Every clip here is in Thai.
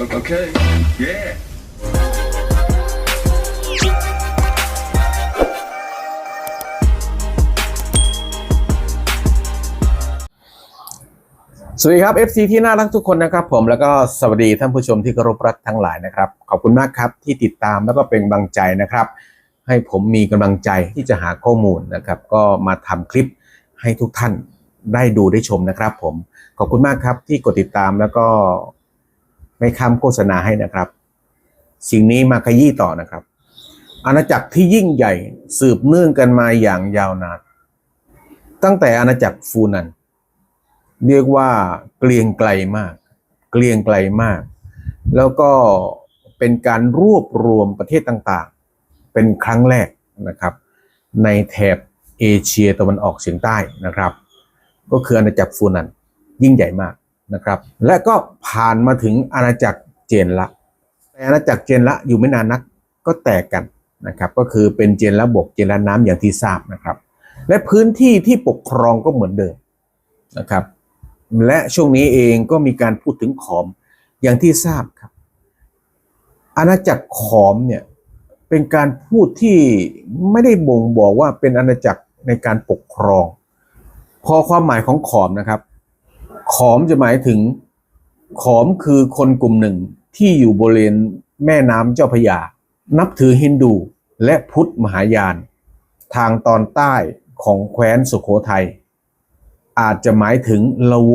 Okay. Yeah. สวัสดีครับ FC ที่น่ารักทุกคนนะครับ ผมแล้วก็สวัสดีท่านผู้ชมที่เคารพรักทั้งหลายนะครับ ขอบคุณมากครับที่ติดตามแล้วก็เป็นกำลังใจนะครับ ให้ผมมีกำลังใจที่จะหาข้อมูลนะครับ ก็มาทำคลิปให้ทุกท่านได้ดูได้ชมนะครับ ผมขอบคุณมากครับที่กดติดตามแล้วก็ ไม่ข้ามโฆษณาให้นะครับ สิ่งนี้มาขยี้ต่อนะครับ อาณาจักรที่ยิ่งใหญ่สืบเนื่องกันมาอย่างยาวนาน ตั้งแต่อาณาจักรฟูนัน เรียกว่าเกลียงไกลมาก เกลียงไกลมาก แล้วก็เป็นการรวบรวมประเทศต่างๆ เป็นครั้งแรกนะครับ ในแถบเอเชียตะวันออกเฉียงใต้นะครับ ก็คืออาณาจักรฟูนันยิ่งใหญ่มาก นะครับ และก็ผ่านมาถึงอาณาจักรเจนละแต่อาณาจักรเจนละอยู่ไม่นานนักก็แตกกันนะครับก็คือเป็นเจนละบกเจนละน้ำอย่างที่ทราบนะครับ และพื้นที่ที่ปกครองก็เหมือนเดิมนะครับ และช่วงนี้เองก็มีการพูดถึงขอมอย่างที่ทราบครับ อาณาจักรขอมเนี่ยเป็นการพูดที่ไม่ได้บ่งบอกว่าเป็นอาณาจักรในการปกครอง พอความหมายของขอมนะครับ ขอมจะหมายถึง ขอมคือคนกลุ่มหนึ่งที่อยู่บริเวณแม่น้ำเจ้าพยา นับถือฮินดูและพุทธมหายาน ทางตอนใต้ของแคว้นสุโขทัยอาจจะหมายถึงละโว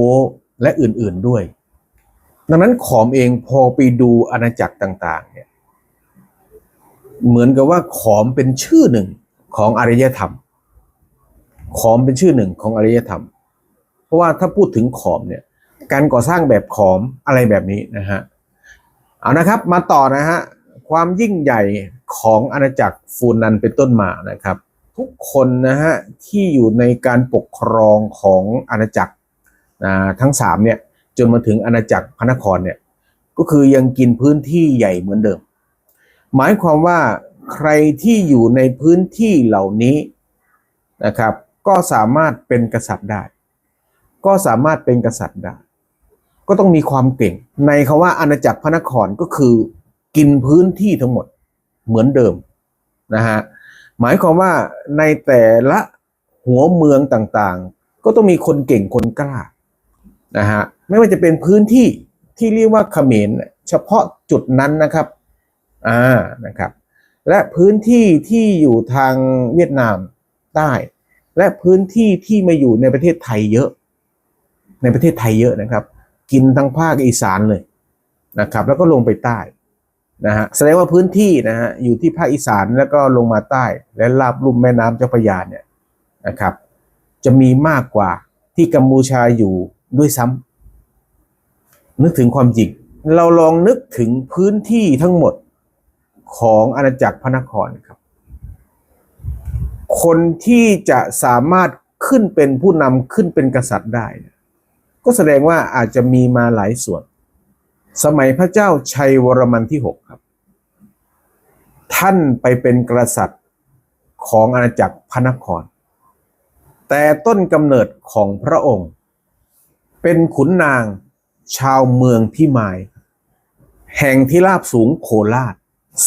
และอื่นๆด้วย ดังนั้นขอมเองพอไปดูอาณาจักรต่าง ๆ เนี่ย เหมือนกับว่าขอมเป็นชื่อหนึ่งของอารยธรรม ขอมเป็นชื่อหนึ่งของอารยธรรม ราะว่าถ้าพูดถึงขอมเนี่ยการก่อสร้างแบบขอมอะไรแบบนี้นะฮะเอานะครับมาต่อนะฮะความยิ่งใหญ่ของอาณาจักรฟูนันเป็นต้นมานะครับ ทุกคนนะฮะที่อยู่ในการปกครองของอาณาจักรทั้งสามเนี่ยจนมาถึงอาณาจักรพระนครเนี่ยก็คือยังกินพื้นที่ใหญ่เหมือนเดิม หมายความว่าใครที่อยู่ในพื้นที่เหล่านี้นะครับ ก็สามารถเป็นกษัตริย์ได้ ก็สามารถเป็นกษัตริย์ได้ ก็ต้องมีความเก่ง ในคาว่าอาณาจักรพระนครก็คือ กินพื้นที่ทั้งหมดเหมือนเดิมนะฮะหมายความว่าในแต่ละหัวเมืองต่างๆ ก็ต้องมีคนเก่งคนกล้านะฮะไม่ว่าจะเป็นพื้นที่ที่เรียกว่าเขมรเฉพาะจุดนั้นนะครับอ่านะครับ และพื้นที่ที่อยู่ทางเวียดนามใต้ และพื้นที่ที่มาอยู่ในประเทศไทยเยอะ ในประเทศไทยเยอะนะครับ กินทั้งภาคอีสานเลยนะครับ แล้วก็ลงไปใต้นะฮะแสดงว่าพื้นที่นะฮะอยู่ที่ภาคอีสานแล้วก็ลงมาใต้และลาบลุ่มแม่น้ำเจ้าพระยาเนี่ยนะครับ จะมีมากกว่าที่กัมพูชาอยู่ด้วยซ้ำนึกถึงความจริงเราลองนึกถึงพื้นที่ทั้งหมดของอาณาจักรพระนครครับ คนที่จะสามารถขึ้นเป็นผู้นำขึ้นเป็นกษัตริย์ได้ ก็แสดงว่าอาจจะมีมาหลายส่วน สมัยพระเจ้าชัยวรมันที่6ครับ ท่านไปเป็นกษัตริย์ของอาณาจักรพระนคร แต่ต้นกำเนิดของพระองค์ เป็นขุนนางชาวเมืองพิมาย แห่งที่ราบสูงโคราช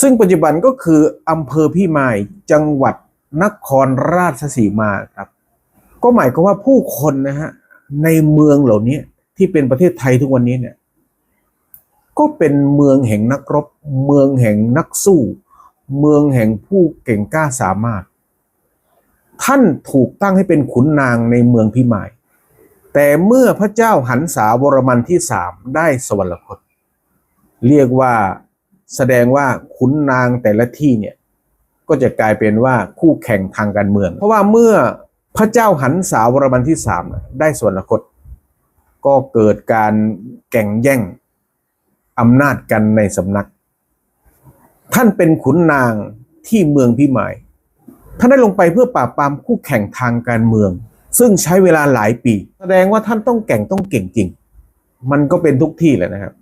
ซึ่งปัจจุบันก็คืออำเภอพิมายจังหวัดนครราชสีมาครับ ก็หมายความว่าผู้คนนะฮะ ในเมืองเหล่านี้ที่เป็นประเทศไทยทุกวันนี้เนี่ย ก็เป็นเมืองแห่งนักรบ เมืองแห่งนักสู้ เมืองแห่งผู้เก่งกล้าสามารถ ท่านถูกตั้งให้เป็นขุนนางในเมืองพิมาย แต่เมื่อพระเจ้าหันษาวรมันที่สามได้สวรรคต เรียกว่าแสดงว่าขุนนางแต่ละที่เนี่ยก็จะกลายเป็นว่าคู่แข่งทางการเมือง เพราะว่าเมื่อ พระเจ้าหันษาวรมันที่สามได้ส่วรรคต ก็เกิดการแข่งแย่งอำนาจกันในสำนัก ท่านเป็นขุนนางที่เมืองพิมาย ท่านได้ลงไปเพื่อปราบปรามคู่แข่งทางการเมือง ซึ่งใช้เวลาหลายปี แสดงว่าท่านต้องแก่งต้องเก่งจริง มันก็เป็นทุกที่แหละนะครับ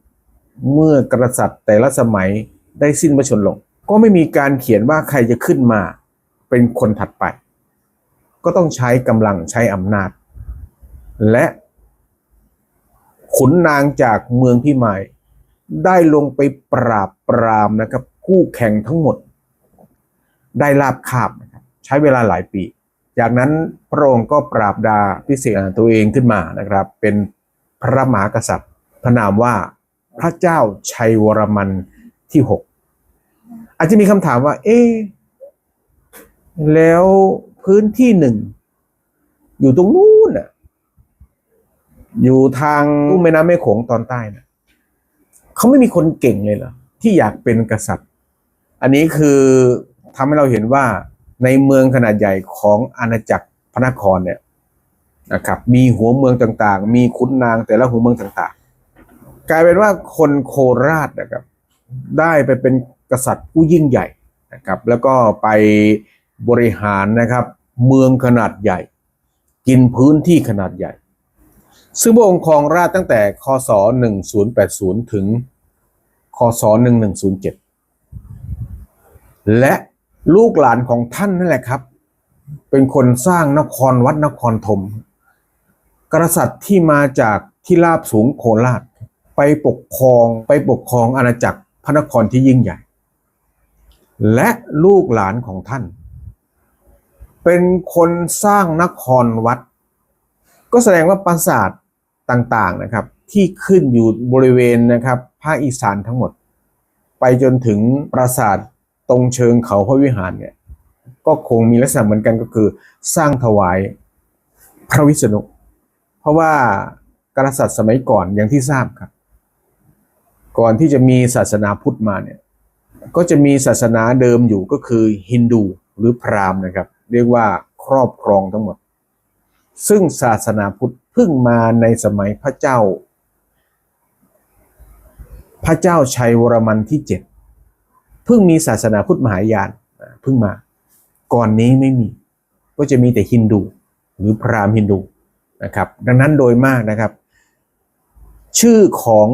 เมื่อกษัตริย์แต่ละสมัยได้สิ้นพระชนม์ลง ก็ไม่มีการเขียนว่าใครจะขึ้นมาเป็นคนถัดไป ก็ต้องใช้กำลังใช้อำนาจ และขุนนางจากเมืองพิมายได้ลงไปปราบปรามนะครับคู่แข่งทั้งหมด ได้ลาบคาบนะครับใช้เวลาหลายปี จากนั้นพระองค์ก็ปราบดาพิเศษตัวเองขึ้นมานะครับ เป็นพระมหากษัตริย์ พระนามว่าพระเจ้าชัยวรมันที่หกอาจจะมีคำถามว่า เอ๊แล้ว พื้นที่หนึ่ง อยู่ตรงนู้นน่ะ อยู่ทางลุ่มแม่น้ำแม่โขงตอนใต้น่ะเขาไม่มีคนเก่งเลยเหรอที่อยากเป็นกษัตริย์ อันนี้คือทำให้เราเห็นว่าในเมืองขนาดใหญ่ของอาณาจักรพระนครเนี่ยนะครับ มีหัวเมืองต่างๆ มีขุนนางแต่ละหัวเมืองต่าง ๆ กลายเป็นว่าคนโคราชนะครับ ได้ไปเป็นกษัตริย์ผู้ยิ่งใหญ่นะครับ แล้วก็ไป บริหารนะครับ เมืองขนาดใหญ่ กินพื้นที่ขนาดใหญ่ ซึ่งพระองค์ครองราชตั้งแต่คศ 1080 ถึงคศ 1107 และลูกหลานของท่านนั่นแหละครับ เป็นคนสร้างนครวัดนครธมกษัตริย์ที่มาจากที่ราบสูงโคราชไปปกครองไปปกครองอาณาจักรพระนครที่ยิ่งใหญ่ และลูกหลานของท่าน เป็นคนสร้างนครวัด ก็แสดงว่าปราสาทต่างๆนะครับ ที่ขึ้นอยู่บริเวณนะครับภาคอีสานทั้งหมด ไปจนถึงปราสาทตรงเชิงเขาพระวิหารเนี่ยก็คงมีลักษณะเหมือนกันก็คือ สร้างถวายพระวิษณุเพราะว่ากษัตริย์สมัยก่อนอย่างที่ทราบครับ ก่อนที่จะมีศาสนาพุทธมาเนี่ยก็จะมีศาสนาเดิมอยู่ก็คือฮินดูหรือพราหมณ์นะครับ เรียกว่าครอบครองทั้งหมด ซึ่งศาสนาพุทธเพิ่งมาในสมัยพระเจ้า พระเจ้าชัยวรมันที่เจ็ดเพิ่งมีศาสนาพุทธมหายานเพิ่งมา ก่อนนี้ไม่มี ก็จะมีแต่ฮินดูหรือพราหมณ์ฮินดูนะครับ ดังนั้นโดยมากนะครับ ชื่อของ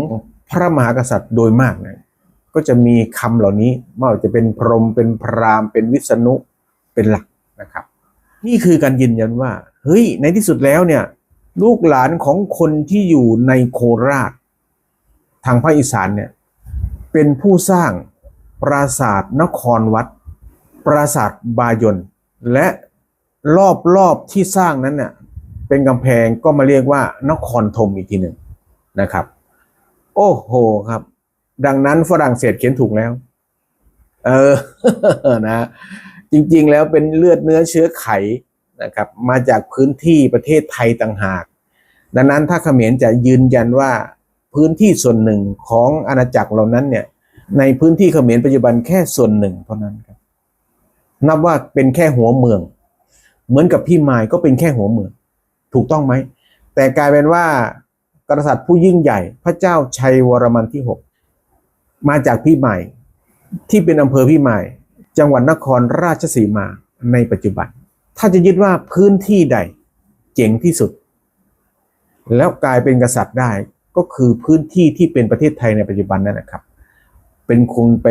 พระมหากษัตริย์โดยมากนะก็จะมีคำเหล่านี้ไม่ว่าจะเป็นพรหมเป็นพราหมณ์เป็นวิษณุเป็นหลัก นะครับ นี่คือการยืนยันว่า เฮ้ย ในที่สุดแล้วเนี่ย ลูกหลานของคนที่อยู่ในโคราช ทางภาคอีสานเนี่ย เป็นผู้สร้างปราสาทนครวัด ปราสาทบายนและรอบๆที่สร้างนั้นเนี่ยเป็นกำแพงก็มาเรียกว่านครธมอีกทีหนึ่งนะครับ โอ้โหครับ ดังนั้นฝรั่งเศสเขียนถูกแล้ว เออนะ จริงๆ แล้วเป็นเลือดเนื้อเชื้อไขนะครับมาจากพื้นที่ประเทศไทยต่างหาก ดังนั้นถ้าเขมรจะยืนยันว่าพื้นที่ส่วนหนึ่งของอาณาจักรเหล่านั้นเนี่ยในพื้นที่เขมรปัจจุบันแค่ส่วนหนึ่งเท่านั้นครับนับว่าเป็นแค่หัวเมือง เหมือนกับพี่มายก็เป็นแค่หัวเมือง ถูกต้องไหม แต่กลายเป็นว่ากษัตริย์ผู้ยิ่งใหญ่ พระเจ้าชัยวรมันที่หกมาจากพี่ใหม่ ที่เป็นอำเภอพี่ใหม่ จังหวัดนครราชสีมาในปัจจุบัน ถ้าจะยึดว่าพื้นที่ใดเจ๋งที่สุด แล้วกลายเป็นกษัตริย์ได้ก็คือพื้นที่ที่เป็นประเทศไทยในปัจจุบันนั่นนะครับ เป็นคนไป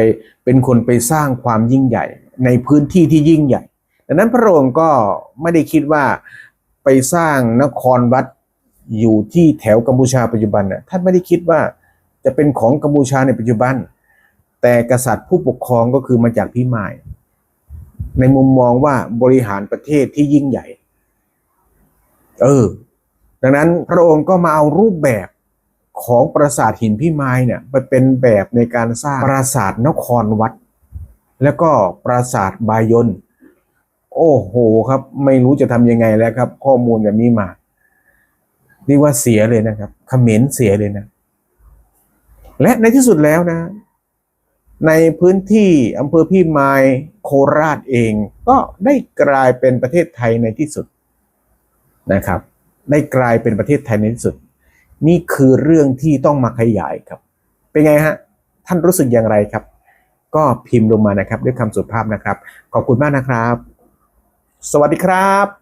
เป็นคนไปสร้างความยิ่งใหญ่ ในพื้นที่ที่ยิ่งใหญ่ดังนั้นพระองค์ก็ไม่ได้คิดว่าไปสร้างนครวัดอยู่ที่แถวกัมพูชาปัจจุบันน่ะท่านไม่ได้คิดว่าจะเป็นของกัมพูชาในปัจจุบัน แต่กษัตริย์ผู้ปกครองก็คือมาจากพี่มาย ในมุมมองว่าบริหารประเทศที่ยิ่งใหญ่ เออ ดังนั้นพระองค์ก็มาเอารูปแบบของปราสาทหินพี่ไม้เนี่ยไปเป็นแบบในการสร้างปราสาทนครวัด แล้วก็ปราสาทบายนโอ้โหครับ ไม่รู้จะทำยังไงแล้วครับ ข้อมูลแบบนี้มาเรียกว่าเสียเลยนะครับเขมรเสียเลยนะ และในที่สุดแล้วนะ ในพื้นที่อำเภอพี่ไมโคราชเอง ก็ได้กลายเป็นประเทศไทยในที่สุดนะครับ ได้กลายเป็นประเทศไทยในที่สุด นี่คือเรื่องที่ต้องมาขยายครับ เป็นไงฮะท่านรู้สึกอย่างไรครับ ก็พิมพ์ลงมานะครับด้วยคำสุภาพนะครับ ขอบคุณมากนะครับ สวัสดีครับ